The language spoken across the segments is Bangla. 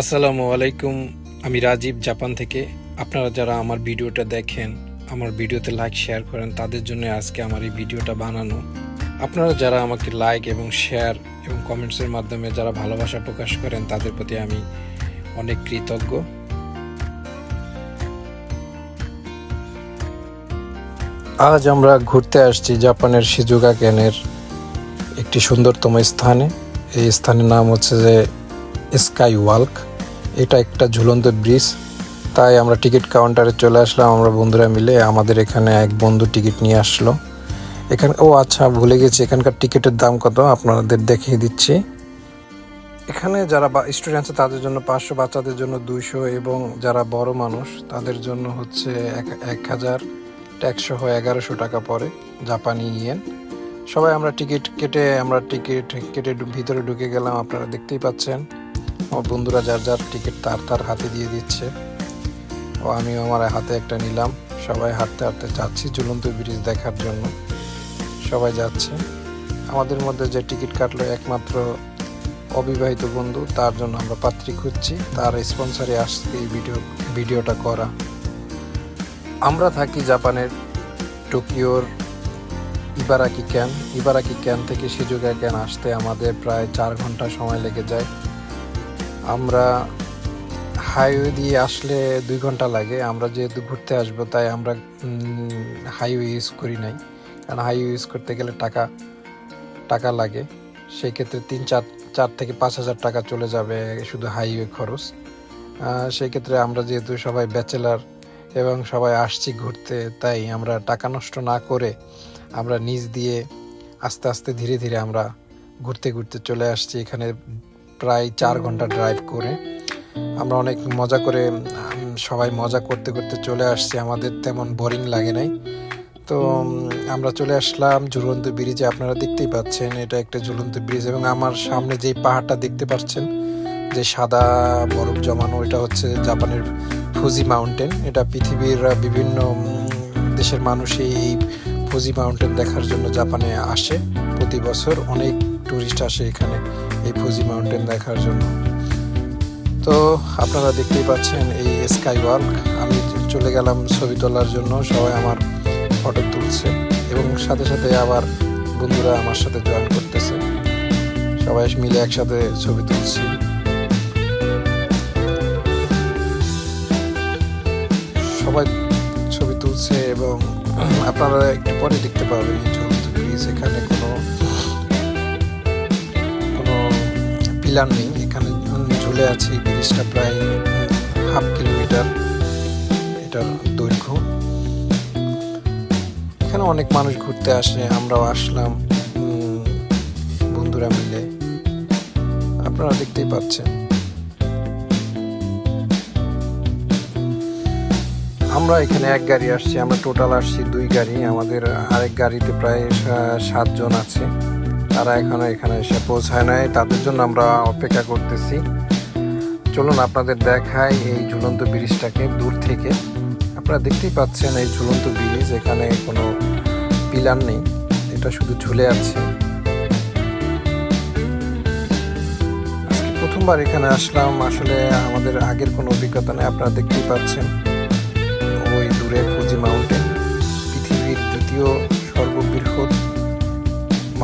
আসসালামু আলাইকুম, আমি রাজীব জাপান থেকে। আপনারা যারা আমার ভিডিওটা দেখেন, আমার ভিডিওতে লাইক শেয়ার করেন, তাদের জন্য আজকে আমার এই ভিডিওটা বানানো। আপনারা যারা আমাকে লাইক এবং শেয়ার এবং কমেন্টসের মাধ্যমে যারা ভালোবাসা প্রকাশ করেন, তাদের প্রতি আমি অনেক কৃতজ্ঞ। আজ আমরা ঘুরতে আসছি জাপানের সিজুগা ক্যানের একটি সুন্দরতম স্থানে। এই স্থানের নাম হচ্ছে যে স্কাই ওয়াল্ক এটা একটা ঝুলন্ত ব্রিজ। তাই আমরা টিকিট কাউন্টারে চলে আসলাম, আমরা বন্ধুরা মিলে। আমাদের এখানে এক বন্ধু টিকিট নিয়ে আসলো। এখানে ও আচ্ছা ভুলে গেছি, এখানকার টিকিটের দাম কত? আপনাদের দেখিয়ে দিচ্ছি। এখানে যারা স্টুডেন্ট আছে, তাদের জন্য পাঁচশো, বাচ্চাদের জন্য দুইশো এবং যারা বড় মানুষ, তাদের জন্য হচ্ছে এক এক হাজার একশো এগারোশো টাকা পড়ে জাপানি ইয়েন। সবাই আমরা টিকিট কেটে আমরা টিকিট কেটে ভিতরে ঢুকে গেলাম, আপনারা দেখতেই পাচ্ছেন। আমার বন্ধুরা যার যার টিকিট তার তার হাতে দিয়ে দিচ্ছে। ও আমিও আমার হাতে একটা নিলাম। সবাই হাঁটতে হাঁটতে যাচ্ছি ঝুলন্ত ব্রিজ দেখার জন্য। সবাই যাচ্ছে। আমাদের মধ্যে যে টিকিট কাটলো একমাত্র অবিবাহিত বন্ধু, তার জন্য আমরা পাত্রী খুঁজছি। তার স্পন্সারে আসছে এই ভিডিও ভিডিওটা করা। আমরা থাকি জাপানের টোকিওর ইবারাকি ক্যান। ইবারাকি ক্যান থেকে সিজুগা ক্যান আসতে আমাদের প্রায় চার ঘণ্টা সময় লেগে যায়। আমরা হাইওয়ে দিয়ে আসলে দুই ঘণ্টা লাগে। আমরা যেহেতু ঘুরতে আসব, তাই আমরা হাইওয়ে ইউজ করি নাই। কারণ হাইওয়ে ইউজ করতে গেলে টাকা টাকা লাগে। সেই ক্ষেত্রে তিন, চার চার থেকে পাঁচ হাজার টাকা চলে যাবে শুধু হাইওয়ে খরচ। সেই ক্ষেত্রে আমরা যেহেতু সবাই ব্যাচেলার এবং সবাই আসছি ঘুরতে, তাই আমরা টাকা নষ্ট না করে আমরা নিজ দিয়ে আস্তে আস্তে ধীরে ধীরে আমরা ঘুরতে ঘুরতে চলে আসছি। এখানে প্রায় চার ঘণ্টা ড্রাইভ করে। আমরা অনেক মজা করে সবাই মজা করতে করতে চলে আসছি। আমাদের তেমন বোরিং লাগে নাই। তো আমরা চলে আসলাম ঝুলন্ত ব্রিজে আপনারা দেখতেই পাচ্ছেন, এটা একটা ঝুলন্ত ব্রিজ এবং আমার সামনে যেই পাহাড়টা দেখতে পাচ্ছেন, যে সাদা বরফ জমানো, এটা হচ্ছে জাপানের ফুজি মাউন্টেন এটা পৃথিবীর বিভিন্ন দেশের মানুষই এই ফুজি মাউন্টেন দেখার জন্য জাপানে আসে প্রতি বছর। অনেক টুরিস্ট আসে এখানে। এই ফুজি মাউন্টেন দেখার জন্য। তো আপনারা দেখতেই পাচ্ছেন এই স্কাই ওয়ার্ক আমি চলে গেলাম ছবি তোলার জন্য, সবাই আমার ফটো তুলছে এবং সাথে সাথে আবার বন্ধুরা আমার সাথে জয়েন করতেছে। সবাই মিলে একসাথে ছবি তুলছি। সবাই ছবি তুলছে এবং আপনারা একটু পরে দেখতে পাবেন এই এখানে কোনো পিলার নেই। এখানে ঝুলে আছে, ব্রিজটা প্রায় হাফ কিলোমিটার। এটার দৈর্ঘ্য। এখানে অনেক মানুষ ঘুরতে আসে, আমরাও আসলাম বন্ধুরা মিলে। আপনারা দেখতেই পাচ্ছেন। আমরা এখানে এক গাড়ি আসছি, আমরা টোটাল আসছি দুই গাড়ি। আমাদের আরেক গাড়িতে প্রায় সাতজন আছে। তারা এখনও এখানে এসে পৌঁছায় নাই, তাদের জন্য আমরা অপেক্ষা করতেছি। চলুন আপনাদের দেখাই এই ঝুলন্ত ব্রিজটাকে দূর থেকে। আপনারা দেখতেই পাচ্ছেন এই ঝুলন্ত ব্রিজ, এখানে কোনো পিলার নেই, এটা শুধু ঝুলে আছে। প্রথমবার এখানে আসলাম, আসলে আমাদের আগের কোনো অভিজ্ঞতা নেই, আপনারা দেখতেই পাচ্ছেন। ওই দূরে ফুজি মাউন্টেন পৃথিবীর দ্বিতীয় সর্ববৃহৎ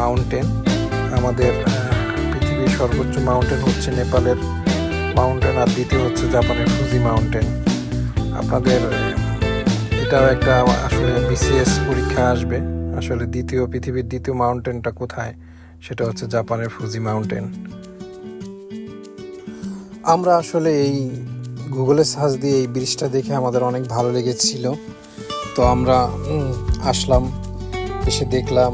মাউন্টেন আমাদের পৃথিবীর সর্বোচ্চ মাউন্টেন হচ্ছে নেপালের মাউন্টেন আর দ্বিতীয় হচ্ছে জাপানের ফুজি মাউন্টেন আপনাদের এটাও একটা আসলে বিসিএস পরীক্ষা আসবে। আসলে দ্বিতীয়, পৃথিবীর দ্বিতীয় মাউন্টেনটা কোথায়? সেটা হচ্ছে জাপানের ফুজি মাউন্টেন আমরা আসলে এই গুগলে সার্চ দিয়ে এই ব্রিজটা দেখে আমাদের অনেক ভালো লেগেছিল। তো আমরা আসলাম, এসে দেখলাম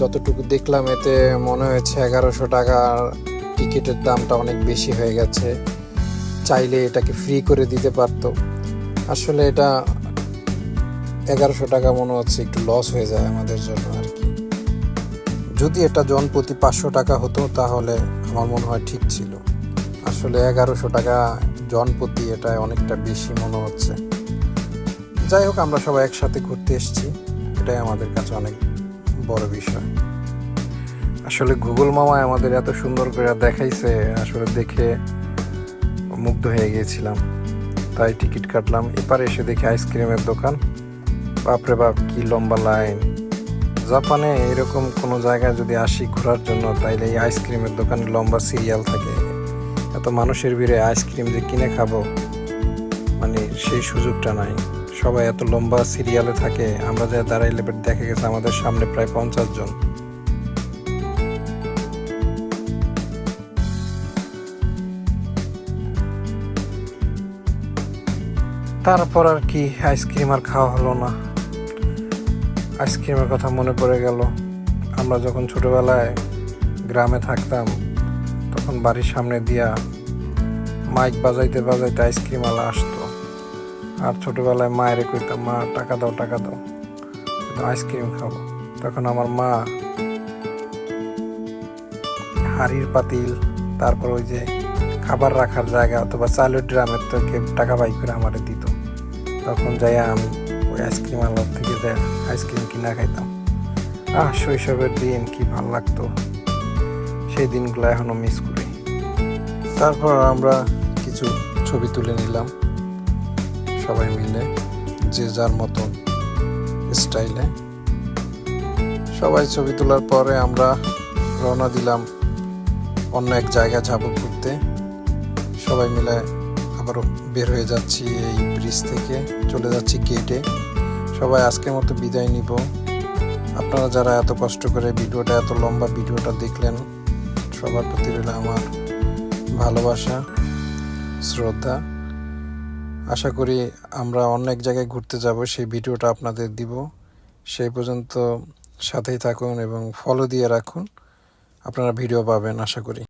যতটুকু দেখলাম, এতে মনে হয়েছে এগারোশো টাকার টিকিটের দামটা অনেক বেশি হয়ে গেছে। চাইলে এটাকে ফ্রি করে দিতে পারতো। আসলে এটা এগারোশো টাকা মনে হচ্ছে একটু লস হয়ে যায় আমাদের জন্য আর কি। যদি এটা জন প্রতি পাঁচশো টাকা হতো, তাহলে আমার মনে হয় ঠিক ছিল। আসলে এগারোশো টাকা জন প্রতি এটা অনেকটা বেশি মনে হচ্ছে। যাই হোক, আমরা সবাই একসাথে ঘুরতে এসেছি। এটাই আমাদের কাছে অনেক বড় বিষয়। আসলে গুগল মামায় আমাদের এত সুন্দর করে দেখাইছে, আসলে দেখে মুগ্ধ হয়ে গিয়েছিলাম। তাই টিকিট কাটলাম। এপারে এসে দেখি আইসক্রিমের দোকান। বাপরে বাপ, কি লম্বা লাইন। জাপানে এরকম কোনো জায়গায় যদি আসি ঘোরার জন্য, তাইলে এই আইসক্রিমের দোকানে লম্বা সিরিয়াল থাকে। এত মানুষের ভিড়ে আইসক্রিম যে কিনে খাব মানে সেই সুযোগটা নাই। সবাই এত লম্বা সিরিয়ালে থাকে, আমরা যা এবার দেখা গেছে আমাদের সামনে প্রায় পঞ্চাশ জন। তারপর আর কি, আইসক্রিম আর খাওয়া হলো না। আইসক্রিমের কথা মনে পড়ে গেল। আমরা যখন ছোটবেলায় গ্রামে থাকতাম, তখন বাড়ির সামনে দিয়া মাইক বাজাইতে বাজাইতে আইসক্রিম আলা আসতো। আর ছোটবেলায় মায়ের কইতাম, মা, টাকা দাও টাকা দাও আইসক্রিম খাব। তখন আমার মা হাড়ির পাতিল, তারপর ওই যে খাবার রাখার জায়গা অথবা চালের ড্রামের থেকে টাকা বাই করে আমারে দিত। তখন যাই আমি ওই আইসক্রিম আলার থেকে যাই আইসক্রিম কিনা খাইতাম। আহ, শৈশবের দিন কি ভালো লাগতো। সেই দিনগুলো এখনও মিস করি। তারপর আমরা কিছু ছবি তুলে নিলাম। সবাই মিলে, যে যার মতন স্টাইলে। সবাই ছবি তোলার পরে আমরা রওনা দিলাম অন্য এক জায়গা যাব ঘুরতে। সবাই মিলে আবারও বের হয়ে যাচ্ছি এই ব্রিজ থেকে, চলে যাচ্ছি গেটে সবাই আজকের মতো বিদায় নিব। আপনারা যারা এত কষ্ট করে ভিডিওটা, এত লম্বা ভিডিওটা দেখলেন, সবার প্রতি রইল আমার ভালোবাসা, শ্রদ্ধা। আশা করি আমরা অনেক জায়গায় ঘুরতে যাব, সেই ভিডিওটা আপনাদের দিব। সেই পর্যন্ত সাথেই থাকুন এবং ফলো দিয়ে রাখুন। আপনারা ভিডিও পাবেন, আশা করি।